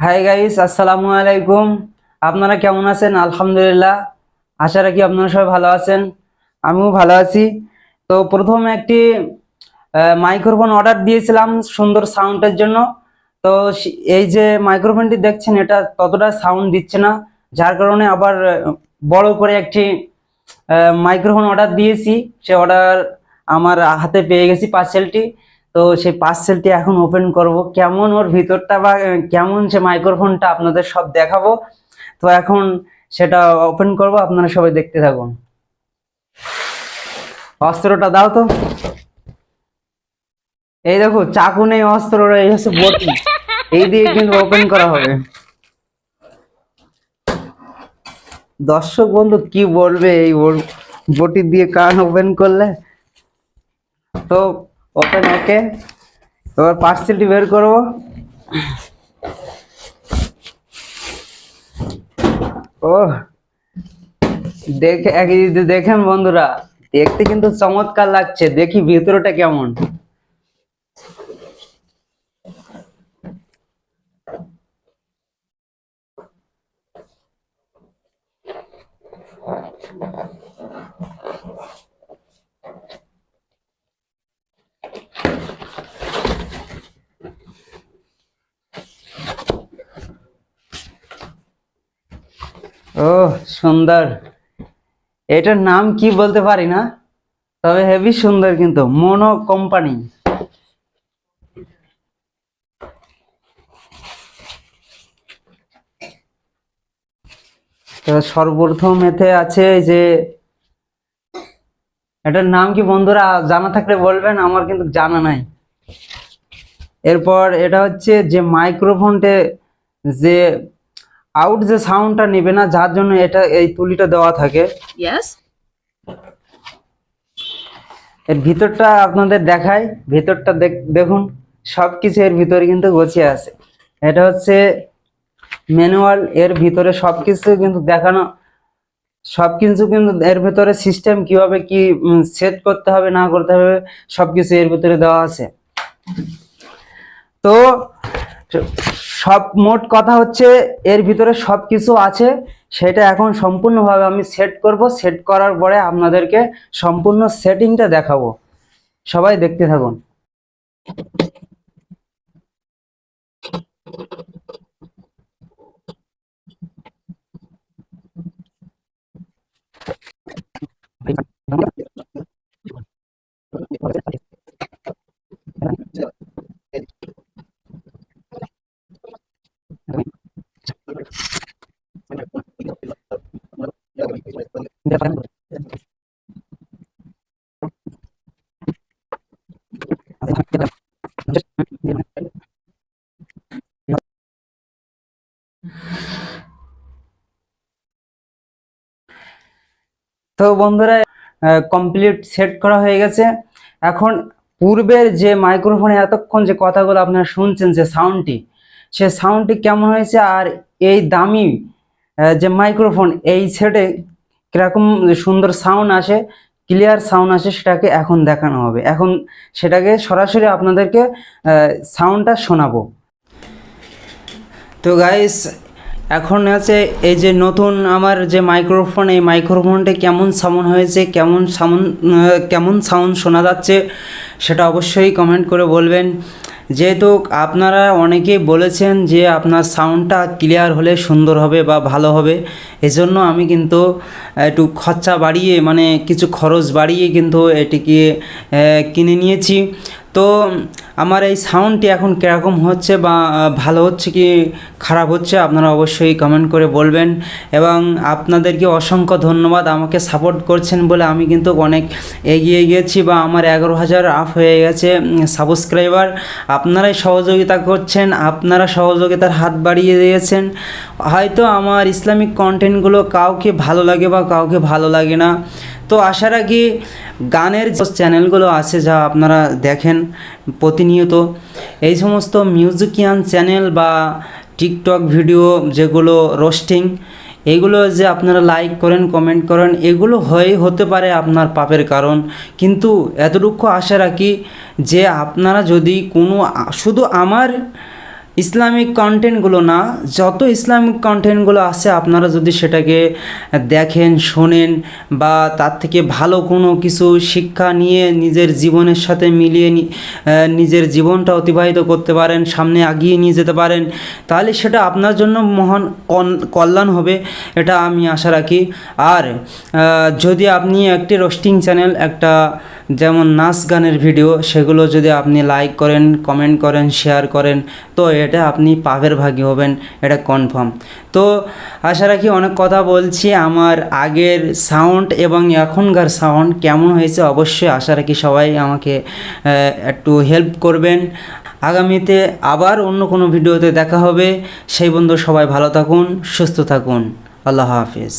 Hi guys আসসালামু আলাইকুম আপনারা কেমন আছেন? আলহামদুলিল্লাহ। আশা রাখি আপনারা সবাই ভালো আছেন। আমিও ভালো আছি। তো প্রথমে একটি মাইক্রোফোন অর্ডার দিয়েছিলাম সুন্দর সাউন্ডের জন্য। তো এই যে মাইক্রোফোনটি দেখছেন, এটা ততটা সাউন্ড দিচ্ছে না। যার কারণে আবার বড় করে একটি মাইক্রোফোন অর্ডার দিয়েছি। সে অর্ডার আমার হাতে পেয়ে গেছি পার্সেলটি তো সেই পার্সেলটি এখন ওপেন করব। কেমন ওর ভিতরটা বা কেমন সে মাইক্রোফোনটা আপনাদের সব দেখাবো। তো এখন সেটা ওপেন করব, আপনারা সবাই দেখতে থাকুন। অস্ত্রটা দাও তো। এই দেখো, চাকু নেই, অস্ত্র এই হচ্ছে বটি। এই দিয়ে কিন্তু ওপেন করা হবে। দর্শক বন্ধু, কি বলবে এই বটি দিয়ে কান ওপেন করলে? তো ওপেন ওকে এবার পার্সেলটি বের করব। ও দেখে দেখেন বন্ধুরা, দেখতে কিন্তু চমৎকার লাগছে। দেখি ভিতরটা কেমন। ও সুন্দর। এটার নাম কি বলতে পারি না, তবে হেভি সুন্দর কিন্তু, মনো কোম্পানি। তো সর্বপ্রথম এতে আছে যে, এটার নাম কি বন্ধুরা জানা থাকলে বলবেন, আমার কিন্তু জানা নাই। এরপর এটা হচ্ছে যে মাইক্রোফোনটে যে আউট যে সাউন্ডটা নেবে না যার জন্য এটা এই তুলিটা দেওয়া থাকে। Yes. এর ভিতরটা আপনাদের দেখাই ভিতরটা দেখ- দেখুন সব কিছু এর ভিতরে কিন্তু গোছিয়ে আছে। এটা হচ্ছে ম্যানুয়াল এর ভিতরে সব কিছু কিন্তু দেখানো সব কিছু কিন্তু এর ভিতরে সিস্টেম কীভাবে কি সেট করতে হবে না করতে হবে সব কিছু এর ভিতরে দেওয়া আছে। তো সব মোট কথা হচ্ছে এর ভিতরে সব কিছু আছে। সেটা এখন সম্পূর্ণভাবে আমি সেট করব। সেট করার পরে আপনাদেরকে সম্পূর্ণ সেটিংটা দেখাবো। সবাই দেখতে থাকুন। তো বন্ধুরা কমপ্লিট সেট করা হয়ে গেছে। এখন পূর্বের যে মাইক্রোফোনে এতক্ষণ যে কথাগুলো আপনারা শুনছেন, যে সাউন্ডটি সে সাউন্ডটি কেমন হয়েছে আর এই দামি যে মাইক্রোফোন এই সেটে কীরকম সুন্দর সাউন্ড আসে ক্লিয়ার সাউন্ড আসে, সেটাকে এখন দেখানো হবে। এখন সেটাকে সরাসরি আপনাদেরকে সাউন্ডটা শোনাবো। তো গাইস এখন আছে এই যে নতুন আমার যে মাইক্রোফোন এই মাইক্রোফোনটা কেমন সাউন্ড হয়েছে, কেমন সাউন্ড কেমন সাউন্ড শোনা যাচ্ছে, সেটা অবশ্যই কমেন্ট করে বলবেন। যেহেতু আপনারা অনেকেই বলেছেন যে আপনার সাউন্ডটা ক্লিয়ার হলে সুন্দর হবে বা ভালো হবে, এজন্য আমি কিন্তু একটু খরচা বাড়িয়ে মানে কিছু খরচ বাড়িয়ে কিন্তু এটিকে কিনে নিয়েছি। তো, আমার এই সাউন্ডটি এখন কীরকম হচ্ছে বা ভালো হচ্ছে কি খারাপ হচ্ছে, আপনারা অবশ্যই কমেন্ট করে বলবেন। এবং আপনাদেরকে অসংখ্য ধন্যবাদ, আমাকে সাপোর্ট করছেন বলে আমি কিন্তু অনেক এগিয়ে গিয়েছি বা আমার এগারো হাজার আপ হয়ে গেছে সাবস্ক্রাইবার আপনারাই সহযোগিতা করছেন, আপনারা সহযোগিতার হাত বাড়িয়ে দিয়েছেন। হয়তো আমার ইসলামিক কন্টেন্টগুলো কাউকে ভালো লাগে বা কাউকে ভালো লাগে না। তো আশা রাখি গানের যে চ্যানেলগুলো আছে, যা আপনারা দেখেন প্রতিনিয়ত, এই সমস্ত মিউজিকিয়ান চ্যানেল বা টিকটক ভিডিও যেগুলো রোস্টিং, এগুলো যে আপনারা লাইক করেন কমেন্ট করেন, এগুলো হয়ে হতে পারে আপনার পাপের কারণ। কিন্তু এতটুকু আশা রাখি যে আপনারা যদি কোনো, শুধু আমার ইসলামিক কন্টেন্টগুলো না, যত ইসলামিক কন্টেন্টগুলো আছে, আপনারা যদি সেটাকে দেখেন, শোনেন বা তার থেকে ভালো কোনো কিছু শিক্ষা নিয়ে নিজের জীবনের সাথে মিলিয়ে নিজের জীবনটা অতিবাহিত করতে পারেন, সামনে আগিয়ে নিয়ে যেতে পারেন, তাহলে সেটা আপনার জন্য মহান কল্যাণ হবে, এটা আমি আশা রাখি। আর যদি আপনি একটি রোস্টিং চ্যানেল একটা যেমন নাচ গানের ভিডিও সেগুলো যদি আপনি লাইক করেন কমেন্ট করেন শেয়ার করেন, তো এটা আপনি পাপের ভাগী হবেন, এটা কনফার্ম তো আশা রাখি অনেক কথা বলছি, আমার আগের সাউন্ড এবং এখনকার সাউন্ড কেমন হয়েছে অবশ্যই আশা রাখি সবাই আমাকে একটু হেল্প করবেন। আগামীতে আবার অন্য কোনো ভিডিওতে দেখা হবে। সেই বন্ধু সবাই ভালো থাকুন, সুস্থ থাকুন। আল্লাহ হাফিজ।